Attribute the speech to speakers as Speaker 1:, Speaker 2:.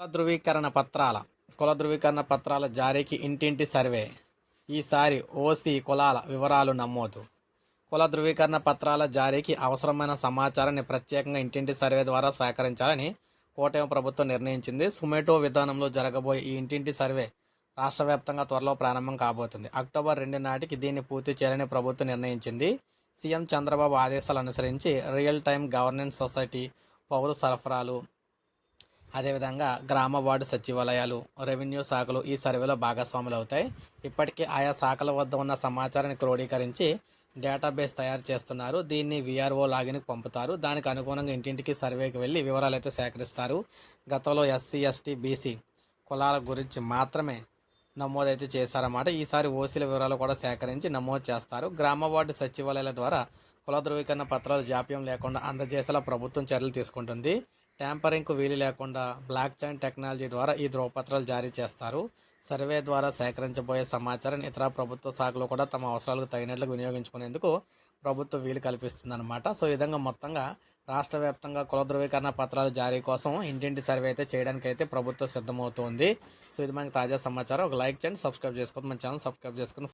Speaker 1: కుల ధృవీకరణ పత్రాల కుల ధృవీకరణ పత్రాల జారీకి ఇంటింటి సర్వే. ఈసారి ఓసీ కులాల వివరాలు నమోదు. కుల ధృవీకరణ పత్రాల జారీకి అవసరమైన సమాచారాన్ని ప్రత్యేకంగా ఇంటింటి సర్వే ద్వారా సేకరించాలని కూటమి ప్రభుత్వం నిర్ణయించింది. సుమేటో విధానంలో జరగబోయే ఈ ఇంటింటి సర్వే రాష్ట్ర వ్యాప్తంగా త్వరలో ప్రారంభం కాబోతుంది. అక్టోబర్ రెండు నాటికి దీన్ని పూర్తి చేయాలని ప్రభుత్వం నిర్ణయించింది. సీఎం చంద్రబాబు ఆదేశాలు అనుసరించి రియల్ టైం గవర్నెన్స్ సొసైటీ పౌర సరఫరాలు అదేవిధంగా గ్రామ వార్డు సచివాలయాలు రెవెన్యూ శాఖలు ఈ సర్వేలో భాగస్వాములు అవుతాయి ఇప్పటికే ఆయా శాఖల వద్ద ఉన్న సమాచారాన్ని క్రోడీకరించి డేటాబేస్ తయారు చేస్తున్నారు. దీన్ని విఆర్ఓ లాగిన్కి పంపుతారు. దానికి అనుగుణంగా ఇంటింటికి సర్వేకి వెళ్ళి వివరాలు అయితే సేకరిస్తారు. గతంలో ఎస్సీ ఎస్టీ బీసీ కులాల గురించి మాత్రమే నమోదైతే చేశారన్నమాట. ఈసారి ఓసీల వివరాలు కూడా సేకరించి నమోదు చేస్తారు. గ్రామ వార్డు సచివాలయాల ద్వారా కుల ధృవీకరణ పత్రాలు జాప్యం లేకుండా అందజేసేలా ప్రభుత్వం చర్యలు తీసుకుంటుంది. ట్యాంపరింగ్కు వీలు లేకుండా బ్లాక్ చైన్ టెక్నాలజీ ద్వారా ఈ ధ్రువపత్రాలు జారీ చేస్తారు. సర్వే ద్వారా సేకరించబోయే సమాచారాన్ని ఇతర ప్రభుత్వ శాఖలు కూడా తమ అవసరాలకు తగినట్లు వినియోగించుకునేందుకు ప్రభుత్వం వీలు కల్పిస్తుందన్నమాట. సో ఈ విధంగా మొత్తంగా రాష్ట్ర వ్యాప్తంగా కుల ధృవీకరణ పత్రాల జారీ కోసం ఇంటింటి సర్వే అయితే చేయడానికి అయితే ప్రభుత్వం సిద్ధమవుతుంది. సో ఇది మనకి తాజా సమాచారం. ఒక లైక్ చేయండి సబ్స్క్రైబ్ చేసుకోండి. మన ఛానల్ సబ్స్క్రైబ్ చేసుకుని